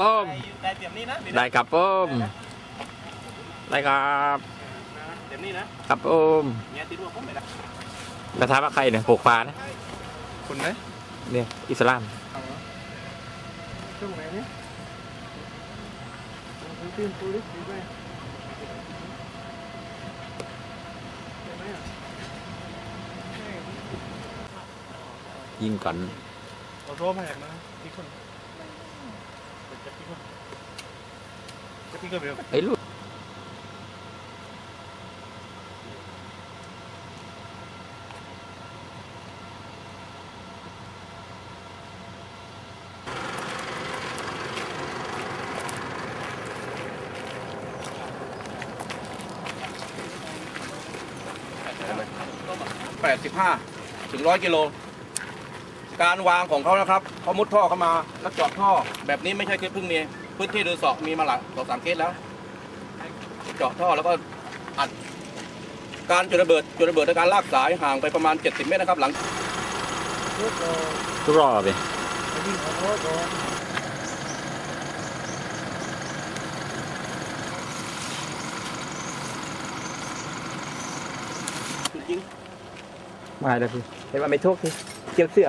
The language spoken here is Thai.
ผมได้เตรียมนี่นะได้ครับผมได้ครับเตรียมนี่นะครับผมเนี่ยติดว่าผมไม่ได้กระทะว่าใครเนี่ยปลูกฟ้านะคุณไหมเนี่ยอิสลามช่วงไหนเนี่ยตื่นตัวลิสีไปยิงก่อนเราโทรมาแหกนะพี่คน ไอ้ลูกแปดสิบห้าถึงร้อยกิโล การวางของเขานะครับเขามุดท่อเข้ามาแล้วเจาะท่อ แบบนี้ไม่ใช่คือเพิ่งมีพื้นที่เดือสอบมีมาหลายสองสามเคสแล้ว เจาะท่อแล้วก็อัด การจุดระเบิดจุดระเบิดในการลากสายห่างไปประมาณ 70 เมตรนะครับ หลังทุกรอบเลยจริง มาเลยพี่เห็นว่าไม่ทุกทีเกี่ยวเสื้อ